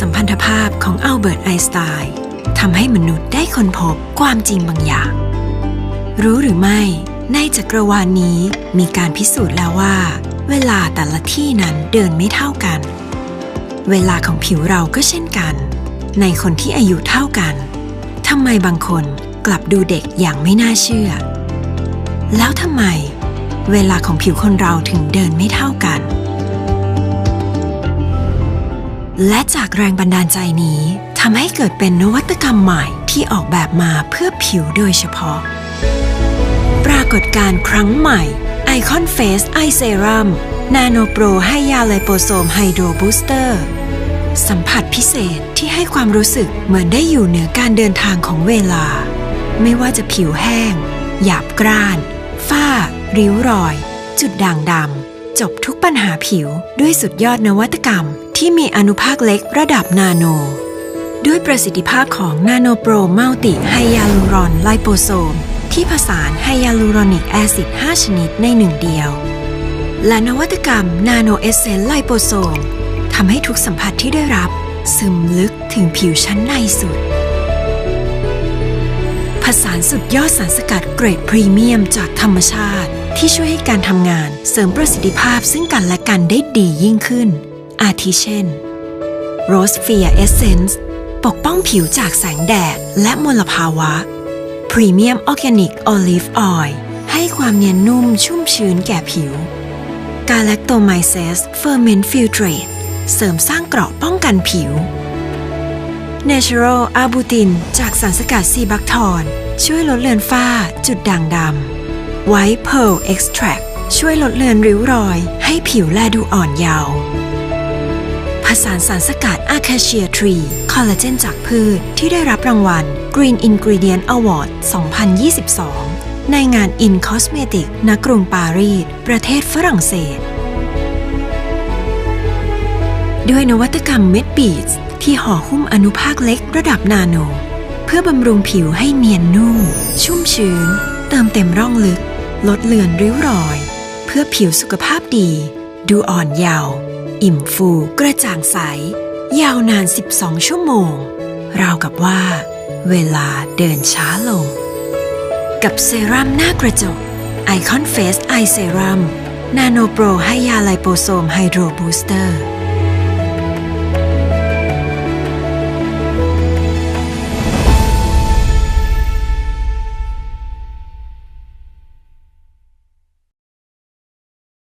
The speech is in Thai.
สัมพันธภาพของอัลเบิร์ตไอน์สไตน์ทำให้มนุษย์ได้ค้นพบความจริงบางอย่าง รู้หรือไม่ ในจักรวาลนี้มีการพิสูจน์แล้วว่า เวลาแต่ละที่นั้นเดินไม่เท่ากัน เวลาของผิวเราก็เช่นกัน ในคนที่อายุเท่ากันทำไมบางคนกลับดูเด็กอย่างไม่น่าเชื่อ แล้วทำไม เวลาของผิวคนเราถึงเดินไม่เท่ากัน และจากแรงบันดาลใจนี้ทำให้เกิดเป็นนวัตกรรมใหม่ที่ออกแบบมาเพื่อผิวโดยเฉพาะ ปรากฏการณ์ครั้งใหม่ Icon Face Eye Serum Nano Pro ให้ยาไลโปโซมไฮโดรบูสเตอร์สัมผัสพิเศษที่ให้ความรู้สึกเหมือนได้อยู่เหนือการเดินทางของเวลา ไม่ว่าจะผิวแห้ง หยาบกร้าน ฝ้า ริ้วรอย จุดด่างดำจบทุกปัญหาผิวด้วยสุดยอดนวัตกรรม ที่มีอนุภาคเล็กระดับนาโน ด้วยประสิทธิภาพของนาโนโปรมัลติไฮยาลูรอนไลโปโซม ที่ผสานไฮยาลูรอนิกแอซิด 5 ชนิดในหนึ่งเดียว และนวัตกรรมนาโนเอเซนไลโปโซมทำให้ทุกสัมผัสที่ได้รับ ซึมลึกถึงผิวชั้นในสุดผสานสุดยอดสารสกัดเกรดพรีเมียมจากธรรมชาติ ที่ช่วยให้การทำงานเสริมประสิทธิภาพซึ่งกันและกันได้ดียิ่งขึ้น อาทิเช่น Rose f e a Essence ปกป้องผิวจากแสงแดดและมลภาวะ Premium Organic Olive Oil ให้ความเนียนนุ่มชุ่มชื้นแก่ผิว Galactomyces Ferment Filtrate เสริมสร้างเกราะป้องกันผิว Natural Arbutin จากสารสกัดซีบักทอนช่วยลดเลือนฝ้า จุดด่างดำ White Pearl Extract ช่วยลดเลือนริ้วรอย ให้ผิวแลดูอ่อนเยาว์ ผสานสารสกัด Acacia Tree คอลลาเจนจากพืชที่ได้รับรางวัล Green Ingredient Award 2022 ในงาน In Cosmetic ณกรุงปารีส ประเทศฝรั่งเศส ด้วยนวัตกรรมเม็ดบีดที่ห่อหุ้มอนุภาคเล็กระดับนาโน เพื่อบำรุงผิวให้เนียนนุ่ม ชุ่มชื้น เติมเต็มร่องลึก ลดเลือนริ้วรอย เพื่อผิวสุขภาพดี ดูอ่อนเยาว์ อิ่มฟูกระจ่างใส ยาวนาน 12 ชั่วโมง ราวกับว่า เวลาเดินช้าลง กับเซรั่มหน้ากระจก Icon Face Eye Serum Nano Pro ให้ยาไลโปโซมไฮโดรบูสเตอร์